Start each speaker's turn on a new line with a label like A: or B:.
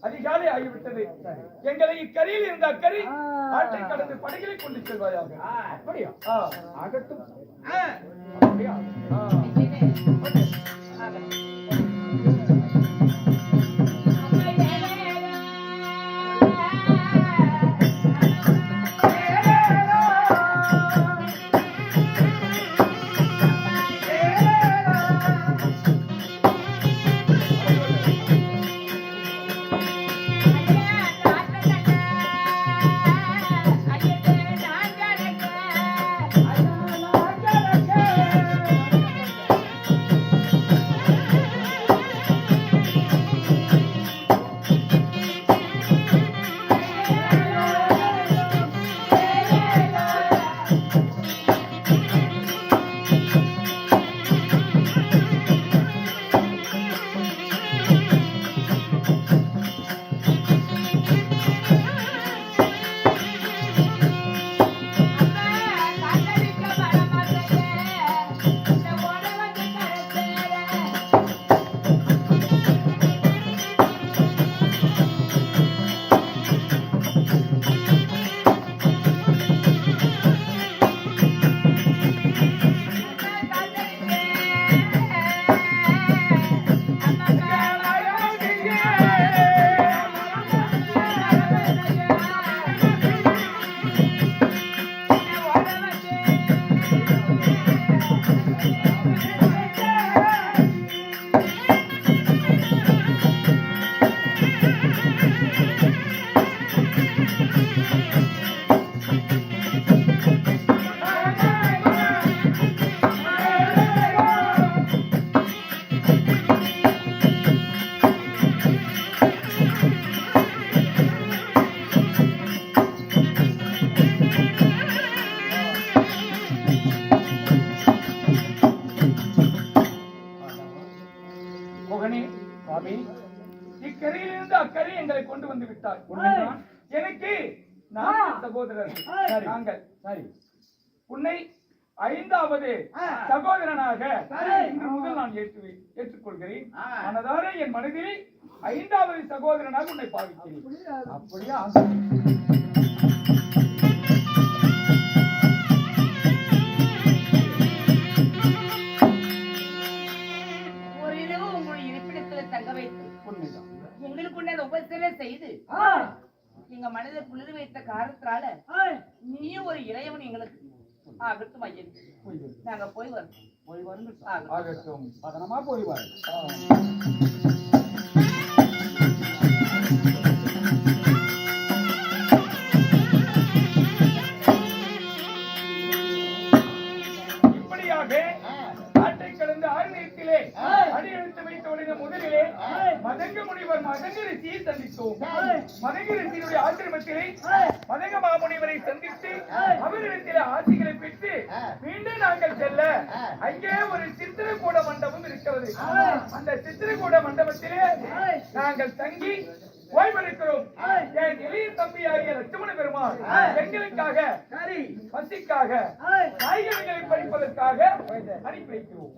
A: அதிகாலை ஆகிவிட்டது எங்களை இக்கரையில் இருந்த அக்கறை ஆற்றை கடந்து படகிலை கொண்டு செல்வாயாக.
B: அப்படியா. ஆகட்டும். அப்படியா?
A: ஆ. Música
B: சுவாமி
A: இக்கரையில் இருந்து அக்கறை எங்களை கொண்டு வந்து விட்டார். எனக்கு நான்கு சகோதரர்கள்
B: சரி.
A: நாங்கள்.
B: சரி.
A: உன்னை ஐந்தாவது சகோதரனாக இன்று முதல் நான் ஏற்று ஏற்றுக்கொள்கிறேன். மனதார என் மனதில் ஐந்தாவது சகோதரனாக உன்னை பாவிக்கிறேன்.
B: அப்படியா?
C: ஒரு இரவு உங்களுடைய இருப்பிடத்துல தங்க வைத்து.
B: உண்மைதான்
C: எங்களுக்குள்ள உபசரம் செய்து. எங்க மனதை குளிர் வைத்த காரணத்தினால
B: ஆ,
C: நீயும் ஒரு இளையவன் எங்களுக்கு. ஆகட்டும் ஐயன். நாங்க போய் வரோம்
B: போய் வருங்க
C: ஆகட்டும்.
B: பதனமா போய் வாரு
A: இப்படியாக ஆற்றை கடந்த ஆழ்நீரத்திலே அடி எடுத்து வைத்த உடனே முதலிலே மதங்க முனிவர் மதங்க ரிஷியை சந்தித்தோம் ஆசிரமத்திலே மாமுனிவரை சந்தித்து அவரிடத்திலே ஆசிகளை பெற்று மீண்டும் நாங்கள் செல்ல. அங்கே ஒரு சித்திரக்கூட மண்டபம் இருக்கிறது. அந்த சித்திரக்கூட மண்டபத்திலே நாங்கள் தங்கி ஓய்வெடுக்கிறோம். என் இளைய தம்பியாகிய லட்சுமண பெருமாள் எங்களுக்காக
B: சரி.
A: பசிக்காக காய்கறிகளை படிப்பதற்காக அனுப்பி வைக்கிறோம்.